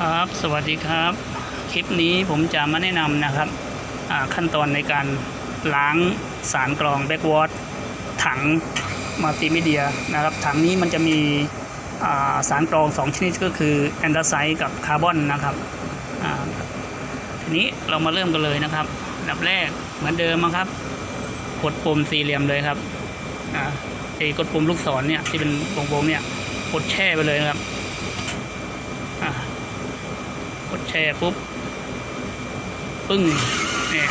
ครับ สวัสดีครับ คลิปนี้ผมจะมาแนะนำนะครับขั้นตอนในการล้างสารกรองแบ็กวอตถังมัลติมีเดียนะครับ ถังนี้มันจะมีาสารกรอง 2 ชนิดก็คือแอนดาไซด์กับคาร์บอนนะครับทีนี้เรามาเริ่มกันเลยนะครับดับแรกเหมือนเดิมครับ กดปุ่มสี่เหลี่ยมเลยครับไอ้กดปุ่มลูกศรเนี่ยที่เป็นวงๆเนี่ยกดแช่ไปเลยครับ กดแชร์ปุ๊บ ปึ้ง เนี่ย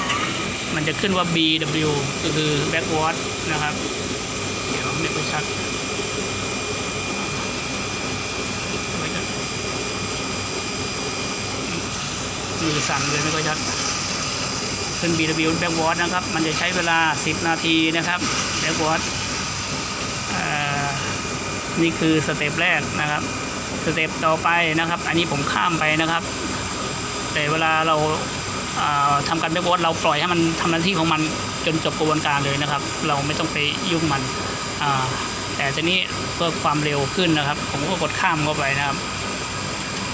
มันจะขึ้นว่า BW ก็คือ backward นะครับ เดี๋ยวไม่ค่อยชัดไว้ก่อนมือสั่นเลยไม่ค่อยชัดขึ้น BW backward นะครับ มันจะใช้เวลา 10 นาทีนะครับ backward อ่านี่คือสเต็ปแรกนะครับ สเต็ปต่อไปนะครับ อันนี้ผมข้ามไปนะครับ แต่เวลาเราอ่าทำการแบ็กวอร์ดเราปล่อยให้มันทำหน้าที่ของมันจนจบกระบวนการเลยนะครับ เราไม่ต้องไปยุ่งมันแต่ทีนี้เพื่อความเร็วขึ้นนะครับ ผมก็กดข้ามเข้าไปนะครับ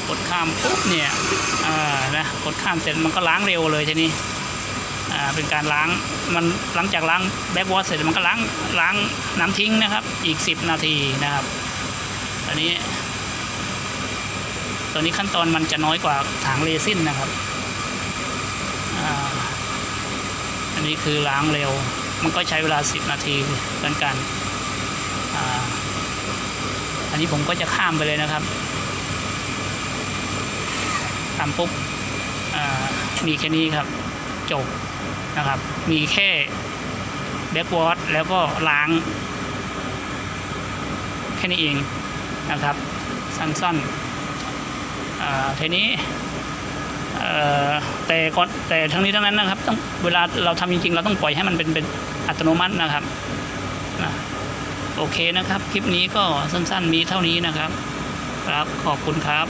กดข้ามปุ๊บเนี่ยนะกดข้ามเสร็จมันก็ล้างเร็วเลยทีนี้เป็นการล้างมันหลังจากล้างแบ็กวอร์เสร็จมันก็ล้างล้างน้ำทิ้งนะครับ อีก 10 นาทีนะครับอันนี้ ตัวนี้ขั้นตอนมันจะน้อยกว่าถังเรซินนะครับอันนี้คือล้างเร็ว มันก็ใช้เวลา 10 นาทีเหมือนกันอันนี้ผมก็จะข้ามไปเลยนะครับทำปุ๊บมีแค่นี้ครับ จบนะครับ มีแค่แบ็กวอร์ดแล้วก็ล้าง แค่นี้เองนะครับ สั้นๆ ทีนี้แต่ก่อนแต่ทั้งนี้ทั้งนั้นนะครับต้องเวลาเราทำจริงๆ เราต้องปล่อยให้มันเป็นเป็นอัตโนมัตินะครับนะโอเคนะครับ คลิปนี้ก็สั้นๆมีเท่านี้นะครับ ครับขอบคุณครับ